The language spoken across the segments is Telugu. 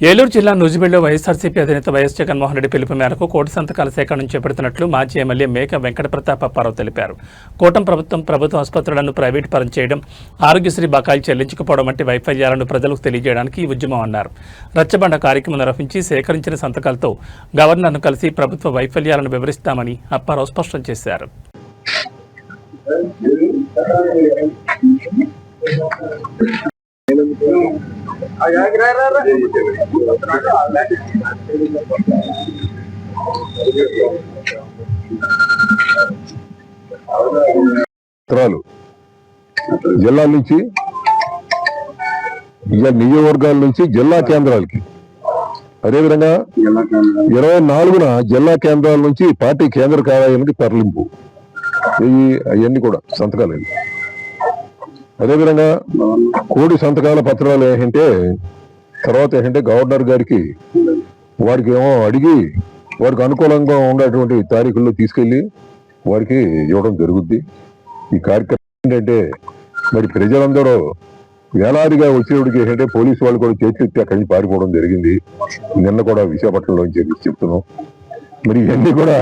ఏలూరు జిల్లా నూజివీడులో వైఎస్ఆర్సీపీ అధినేత వైఎస్ జగన్మోహన్ రెడ్డి పిలుపు మేరకు కోటి సంతకాల సేకరణ చేపడుతున్నట్లు మాజీ ఎమ్మెల్యే మేక వెంకట ప్రతాప్ అప్పారావు తెలిపారు. కూటం ప్రభుత్వం ప్రభుత్వ ఆసుపత్రులను ప్రైవేటు పరం చేయడం ఆరోగ్యశ్రీ బకాయిలు చెల్లించకపోవడం వంటి వైఫల్యాలను ప్రజలకు తెలియజేయడానికి ఈ ఉద్యమం అన్నారు. రచ్చబండ కార్యక్రమం నిర్వహించి సేకరించిన సంతకాలతో గవర్నర్ను కలిసి ప్రభుత్వ వైఫల్యాలను వివరిస్తామని అప్పారావు స్పష్టం చేశారు. పత్రాలు జిల్లాల నుంచి నియోజకవర్గాల నుంచి జిల్లా కేంద్రాలకి. అదేవిధంగా ఇరవై నాలుగున జిల్లా కేంద్రాల నుంచి పార్టీ కేంద్ర కార్యాలయానికి తరలింపు. ఇవి అవన్నీ కూడా సంతకాలు అదేవిధంగా కోడి సంతకాల పత్రాలు ఏంటంటే తర్వాత ఏంటంటే గవర్నర్ గారికి వారికి ఏమో అడిగి వారికి అనుకూలంగా ఉన్నటువంటి తారీఖుల్లో తీసుకెళ్ళి వారికి ఇవ్వడం జరుగుద్ది. ఈ కార్యక్రమం ఏంటంటే మరి ప్రజలందరూ వేలాదిగా వచ్చేవాడికి ఏంటంటే పోలీసు వాళ్ళు కూడా చేతులెత్తి అక్కడి నుంచి పారిపోవడం జరిగింది. నిన్న కూడా విశాఖపట్నంలో చెప్పి చెప్తున్నాం. మరి ఇవన్నీ కూడా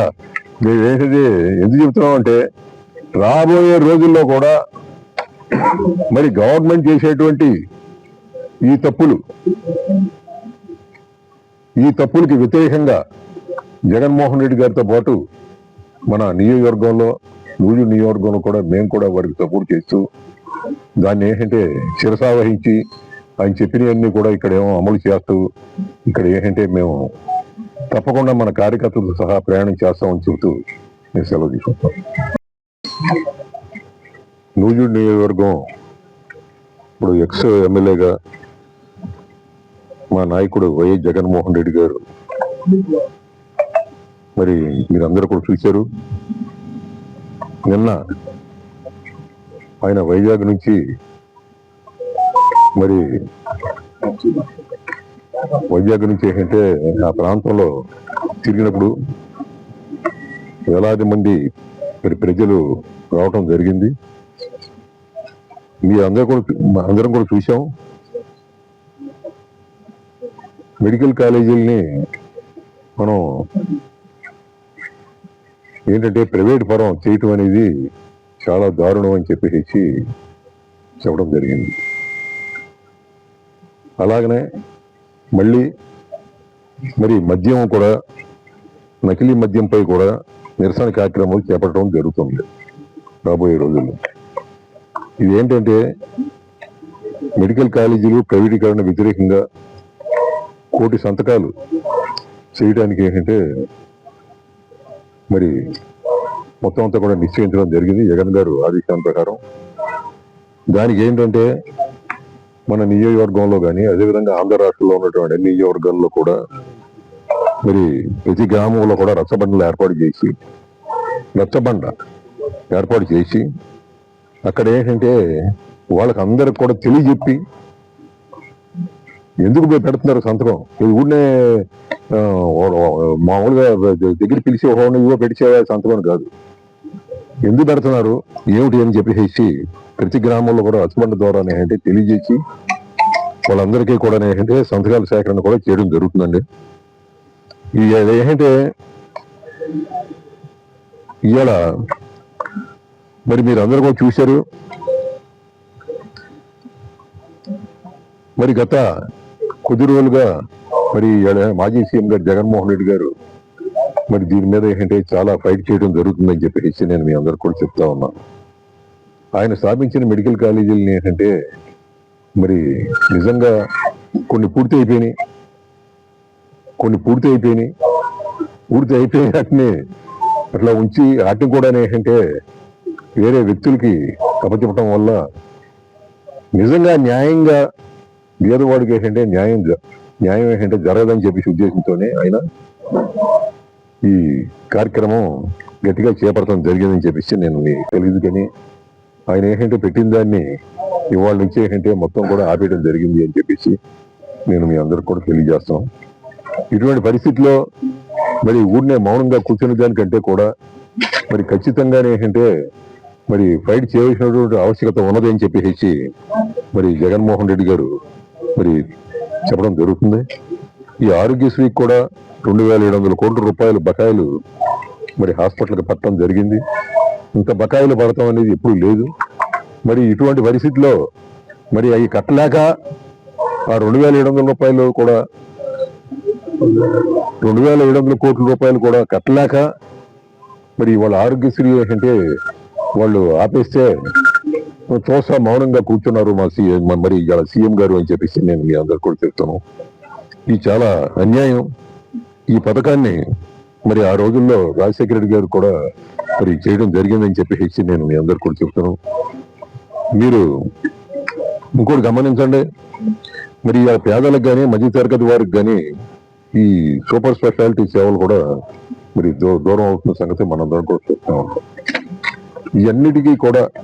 మేము ఏంటంటే ఎందుకు చెప్తున్నాం అంటే రాబోయే రోజుల్లో కూడా మరి గవర్నమెంట్ చేసేటువంటి ఈ తప్పులు ఈ తప్పులకి వ్యతిరేకంగా జగన్మోహన్ రెడ్డి గారితో పాటు మన నియోజకవర్గంలో నూజు నియోజకవర్గంలో కూడా మేము కూడా వారికి సపోర్ట్ చేస్తూ దాన్ని ఏంటంటే శిరసావహించి ఆయన చెప్పినవన్నీ కూడా ఇక్కడ ఏమో అమలు చేస్తూ ఇక్కడ ఏంటంటే మేము తప్పకుండా మన కార్యకర్తలతో సహా ప్రయాణం చేస్తామని చెబుతూ నేను సెలవు తీసుకుంటాం నూజు నియోజకవర్గం. ఇప్పుడు ఎక్స్ ఎమ్మెల్యేగా మా నాయకుడు వైఎస్ జగన్మోహన్ రెడ్డి గారు. మరి మీరందరూ కూడా చూశారు. నిన్న ఆయన వైజాగ్ నుంచి మరి వైజాగ్ నుంచి ఏంటంటే ఆ ప్రాంతంలో తిరిగినప్పుడు వేలాది మంది మరి ప్రజలు రావటం జరిగింది. మీ అందరూ కూడా అందరం కూడా చూసాం మెడికల్ కాలేజీలని మనం ఏంటంటే ప్రైవేట్ పరం చేయటం అనేది చాలా దారుణం అని చెప్పేసి చెప్పడం జరిగింది. అలాగనే మళ్ళీ మరి మద్యం కూడా నకిలీ మద్యంపై కూడా నిరసన కార్యక్రమాలు చేపట్టడం జరుగుతుంది రాబోయే రోజుల్లో. ఇది ఏంటంటే మెడికల్ కాలేజీలు ప్రైవేటీకరణ వ్యతిరేకంగా కోటి సంతకాలు చేయడానికి ఏంటంటే మరి మొత్తం అంతా కూడా నిశ్చయించడం జరిగింది జగన్ గారు ఆదేశాల ప్రకారం. దానికి ఏంటంటే మన నియోజకవర్గంలో కానీ అదేవిధంగా ఆంధ్ర రాష్ట్రంలో ఉన్నటువంటి నియోజకవర్గాల్లో కూడా మరి ప్రతి గ్రామంలో కూడా రచ్చబండలు ఏర్పాటు చేసి రచ్చబండ ఏర్పాటు చేసి అక్కడ ఏంటంటే వాళ్ళకి అందరికి కూడా తెలియజెప్పి ఎందుకు పోయి పెడుతున్నారు సంతకం? ఇది ఊరినే మామూలుగా దగ్గర పిలిచి ఒక ఇవో పెడిచే సంతకం కాదు. ఎందుకు పెడుతున్నారు? ఏమిటి అని చెప్పేసి ప్రతి గ్రామంలో కూడా అచ్చుబండ ద్వారా ఏంటంటే తెలియజేసి వాళ్ళందరికీ కూడా ఏంటంటే సంతకాల సేకరణ కూడా చేయడం జరుగుతుందండి. ఈ ఏంటంటే ఇవాళ మరి మీరు అందరూ కూడా చూశారు. మరి గత కొద్ది రోజులుగా మరి మాజీ సీఎం గారు జగన్మోహన్ రెడ్డి గారు మరి దీని మీద ఏంటంటే చాలా ఫైట్ చేయడం జరుగుతుందని చెప్పేసి నేను మీ అందరు కూడా చెప్తా ఉన్నాను ఆయన స్థాపించిన మెడికల్ కాలేజీలని ఏంటంటే మరి నిజంగా కొన్ని పూర్తి అయిపోయినాయి. కొన్ని పూర్తి అయిపోయినాయి. పూర్తి అయిపోయిన వాటిని అట్లా ఉంచి వాటిని కూడా ఏంటంటే వేరే వ్యక్తులకి కప్పచెప్పడం వల్ల నిజంగా న్యాయంగా పేదవాడికి ఏంటంటే న్యాయం న్యాయం ఏంటంటే జరగదని చెప్పేసి ఉద్దేశంతోనే ఆయన ఈ కార్యక్రమం గట్టిగా చేపడటం జరిగిందని చెప్పేసి నేను తెలియదు కానీ ఆయన ఏంటంటే పెట్టిన దాన్ని ఇవాళ నుంచి ఏంటంటే మొత్తం కూడా ఆపేయడం జరిగింది అని చెప్పేసి నేను మీ అందరికి కూడా తెలియజేస్తాం. ఇటువంటి పరిస్థితిలో మరి ఊరినే మౌనంగా కూర్చునే దానికంటే కూడా మరి ఖచ్చితంగానే ఏంటంటే మరి ఫైట్ చేయవలసినటువంటి ఆవశ్యకత ఉన్నది అని చెప్పేసి మరి జగన్మోహన్ రెడ్డి గారు మరి చెప్పడం జరుగుతుంది. ఈ ఆరోగ్యశ్రీ కూడా రెండు వేల ఏడు వందల కోట్ల రూపాయలు బకాయిలు మరి హాస్పిటల్కి పట్టడం జరిగింది. ఇంత బకాయిలు పడతాం అనేది ఎప్పుడు లేదు. మరి ఇటువంటి పరిస్థితిలో మరి అవి కట్టలేక ఆ రెండు వేల ఏడు వందల రూపాయలు కూడా రెండు వేల ఏడు వందల కోట్ల రూపాయలు కూడా కట్టలేక మరి వాళ్ళ ఆరోగ్యశ్రీ అంటే వాళ్ళు ఆపేస్తే చూస్తా మౌనంగా కూర్చున్నారు మా సీఎం మరి ఇలా సీఎం గారు అని చెప్పేసి నేను మీ అందరు కూడా చెప్తాను. ఇది చాలా అన్యాయం. ఈ పథకాన్ని మరి ఆ రోజుల్లో రాజశేఖర రెడ్డి గారు కూడా మరి చేయడం జరిగిందని చెప్పేసి నేను మీ అందరు కూడా చెప్తాను. మీరు ఇంకోటి గమనించండి. మరి ఆ పేదలకు కానీ మధ్య తరగతి వారికి కానీ ఈ సూపర్ స్పెషాలిటీ సేవలు కూడా మరి దూ- దూరం అవుతున్న సంగతి మనం కూడా చూస్తూ ఉంటాం ఇవన్నిటికీ కూడా